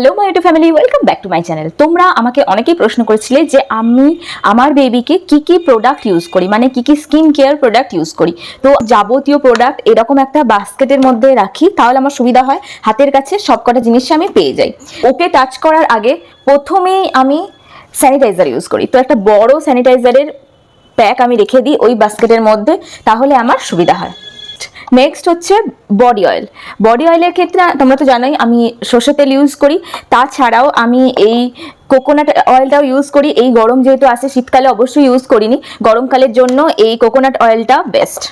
Hello my YouTube family welcome back to my channel তোমরা আমাকে অনেকেই প্রশ্ন করেছিলে যে আমি আমার বেবিকে কি কি প্রোডাক্ট ইউজ করি? মানে কি কি স্কিন কেয়ার প্রোডাক্ট ইউজ করি? তো যাবতীয় প্রোডাক্ট এরকম একটা বাস্কেটের মধ্যে রাখি, তাহলে আমার সুবিধা হয়। হাতের কাছে সবকটা জিনিস আমি পেয়ে যাই। ওকে টাচ করার আগে প্রথমেই আমি স্যানিটাইজার ইউজ করি। তো একটা বড় স্যানিটাইজারের প্যাক আমি রেখে দিই ওই বাস্কেটের মধ্যে, তাহলে আমার সুবিধা হয়। নেক্সট হচ্ছে বডি অয়েল বডি অয়েলের ক্ষেত্রে, তোমরা তো জানোই, আমি সর্ষের তেল ইউজ করি। তাছাড়াও আমি এই কোকোনাট অয়েলটাও ইউজ করি। এই গরম যেহেতু আসে শীতকালে অবশ্যই ইউজ করিনি। গরমকালের জন্য এই কোকোনাট অয়েলটা বেস্ট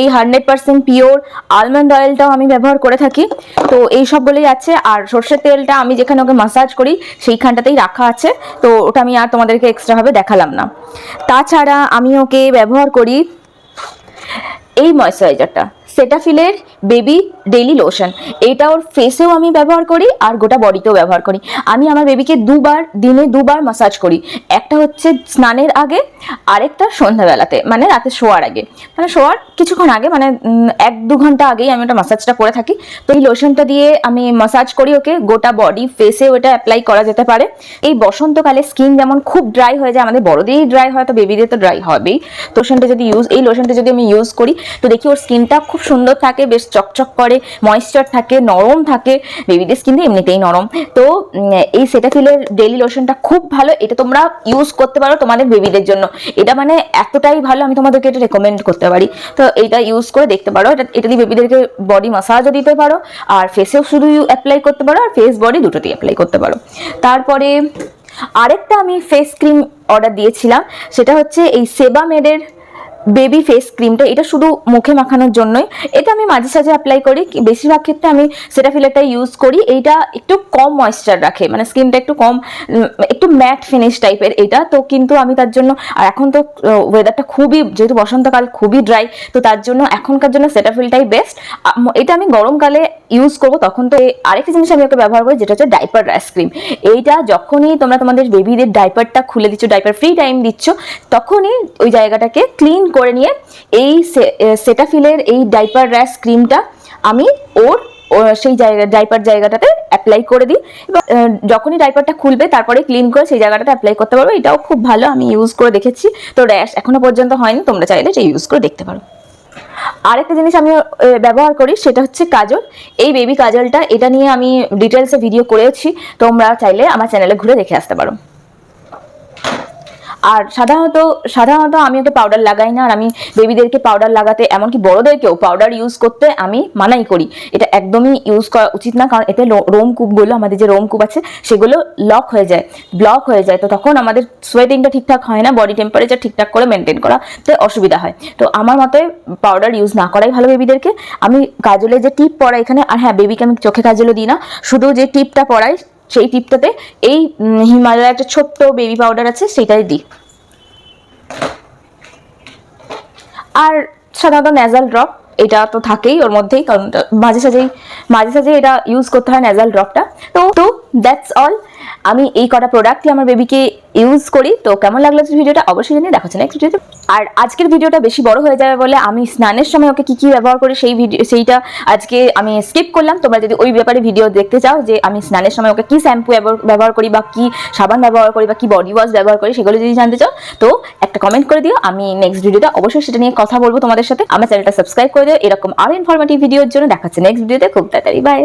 এই হান্ড্রেড পার্সেন্ট পিওর আলমন্ড অয়েলটাও আমি ব্যবহার করে থাকি। তো এই সবগুলোই আছে। আর সর্ষের তেলটা আমি যেখানে ওকে মাসাজ করি, সেইখানটাতেই রাখা আছে। তো ওটা আমি আর তোমাদেরকে এক্সট্রাভাবে দেখালাম না। তাছাড়া আমি ওকে ব্যবহার করি এই ময়শ্চারাইজারটা সেটাফিলের বেবি ডেইলি লোশন এইটা ওর ফেসেও আমি ব্যবহার করি আর গোটা বডিতেও ব্যবহার করি। আমি আমার বেবিকে দুবার, দিনে দুবার মাসাজ করি। একটা হচ্ছে স্নানের আগে, আরেকটা সন্ধ্যাবেলাতে মানে রাতে শোয়ার আগে। মানে শোয়ার কিছুক্ষণ আগে মানে এক দু ঘণ্টা আগেই আমি ওটা মাসাজটা করে থাকি। তো এই লোশনটা দিয়ে আমি মাসাজ করি ওকে, গোটা বডি ফেসে ওটা অ্যাপ্লাই করা যেতে পারে। এই বসন্তকালে স্কিন যেমন খুব ড্রাই হয়ে যায়, আমাদের বড়দেরই ড্রাই হয়, তো বেবিদের তো ড্রাই হবেই। লোশনটা যদি ইউজ এই লোশনটা যদি আমি ইউজ করি, তো দেখি ওর স্কিনটা খুব সুন্দর থাকে, বেশ চকচক করে। ময়েশ্চার থাকে, নরম থাকে বেবিদের স্কিন এমনিতেই নরম। তো এই সেটাফিলের ডেলি লোশনটা খুব ভালো, এটা তোমরা ইউজ করতে পারো তোমাদের বেবিদের জন্য। এটা মানে এতটাই ভালো, আমি তোমাদেরকে এটা রেকমেন্ড করতে পারি। তো এটা ইউজ করে দেখতে পারো, এটা এটা দিয়ে বেবিদেরকে বডি মাসাজও দিতে পারো, আর ফেসেও শুধু অ্যাপ্লাই করতে পারো, আর ফেস বডি দুটোতেই অ্যাপ্লাই করতে পারো। তারপরে, আরেকটা আমি ফেস ক্রিম অর্ডার দিয়েছিলাম, সেটা হচ্ছে এই সেবা সেবামেডের বেবি ফেস ক্রিমটা এটা শুধু মুখে মাখানোর জন্যই। এটা আমি মাঝে সাঝে অ্যাপ্লাই করি বেশিরভাগ ক্ষেত্রে আমি সেটা ফিলারটা ইউজ করি। এইটা একটু কম ময়েশ্চার রাখে মানে স্কিনটা একটু কম একটু ম্যাট ফিনিশ টাইপের এটা। তো কিন্তু আমি তার জন্য, আর এখন তো ওয়েদারটা খুবই, যেহেতু বসন্তকাল খুবই ড্রাই তো তার জন্য এখনকার জন্য সেটাফিলটাই বেস্ট এটা আমি গরমকালে ইউজ করব, তখন তো আরেকটা জিনিস আমি ওকে ব্যবহার করি, যেটা হচ্ছে ডাইপার র্যাশ ক্রিম এইটা যখনই তোমরা তোমাদের বেবিদের ডাইপারটা খুলে দিচ্ছ ডাইপার ফ্রি টাইম দিচ্ছ, তখনই ওই জায়গাটাকে ক্লিন করে নিয়ে এই সেটাফিলের এই ডাইপার র্যাশ ক্রিমটা আমি ওর সেই জায়গা ডাইপার জায়গাটাতে অ্যাপ্লাই করে দিই। এবং যখনই ডাইপারটা খুলবে তারপরে ক্লিন করে সেই জায়গাটাতে অ্যাপ্লাই করতে পারব। এটাও খুব ভালো, আমি ইউজ করে দেখেছি। তো র্যাশ এখনও পর্যন্ত হয়নি, তোমরা চাইলে এটা ইউজ করে দেখতে পারো। আরেকটা জিনিস আমি ব্যবহার করি, সেটা হচ্ছে কাজল। এই বেবি কাজলটা, এটা নিয়ে আমি ডিটেলসে ভিডিও করেছি, তোমরা চাইলে আমার চ্যানেলে ঘুরে দেখে আসতে পারো। আর সাধারণত সাধারণত আমি ওকে পাউডার লাগাই না, আর আমি বেবিদেরকে পাউডার লাগাতে, এমনকি বড়দেরকেও পাউডার ইউজ করতে আমি মানাই করি। এটা একদমই ইউজ করা উচিত না, কারণ এতে রোম কূপগুলো আমাদের যে রোম কূপ আছে, সেগুলো লক হয়ে যায় ব্লক হয়ে যায়। তো তখন আমাদের সোয়েটিংটা ঠিকঠাক হয় না বডি টেম্পারেচার ঠিকঠাক করে মেনটেন করা তো অসুবিধা হয়। তো আমার মতে পাউডার ইউজ না করাই ভালো বেবিদেরকে আমি কাজলে যে টিপ পরাই এখানে, আর হ্যাঁ বেবিকে আমি চোখে কাজলও দিই না, শুধু যে টিপটা পরাই সেই টিপটাতে এই হিমালয়ের একটা ছোট্ট বেবি পাউডার আছে, সেটাই দিই। আর সাধারণত ন্যাজাল ড্রপ এটা তো থাকেই ওর মধ্যেই, কারণ মাঝে সাঝেই, মাঝে সাঝে এটা ইউজ করতে হয় ন্যাজাল ড্রপটা তো তো দ্যাটস অল আমি এই কটা প্রোডাক্টই আমার বেবিকে ইউজ করি। তো কেমন লাগল ভিডিওটা অবশ্যই জানিয়ে দেখাচ্ছে নেক্সট ভিডিওতে আর আজকের ভিডিওটা বেশি বড় হয়ে যাবে বলে আমি স্নানের সময় ওকে কি কি ব্যবহার করি সেই ভিডিও সেইটা আজকে আমি স্কিপ করলাম। তোমরা যদি ওই ব্যাপারে ভিডিও দেখতে চাও যে আমি স্নানের সময় ওকে কী শ্যাম্পু ব্যবহার করি বা কী সাবান ব্যবহার করি বা কি বডি ওয়াশ ব্যবহার করি সেগুলো যদি জানতে চাও, তো একটা কমেন্ট করে দিও। আমি নেক্সট ভিডিওতে অবশ্যই সেটা নিয়ে কথা বলব তোমাদের সাথে। আমার চ্যানেলটা সাবস্ক্রাইব করে দিও। এরকম আরও ইনফরমেটিভ ভিডিওর জন্য দেখাচ্ছে নেক্সট ভিডিওতে খুব তাড়াতাড়ি বাই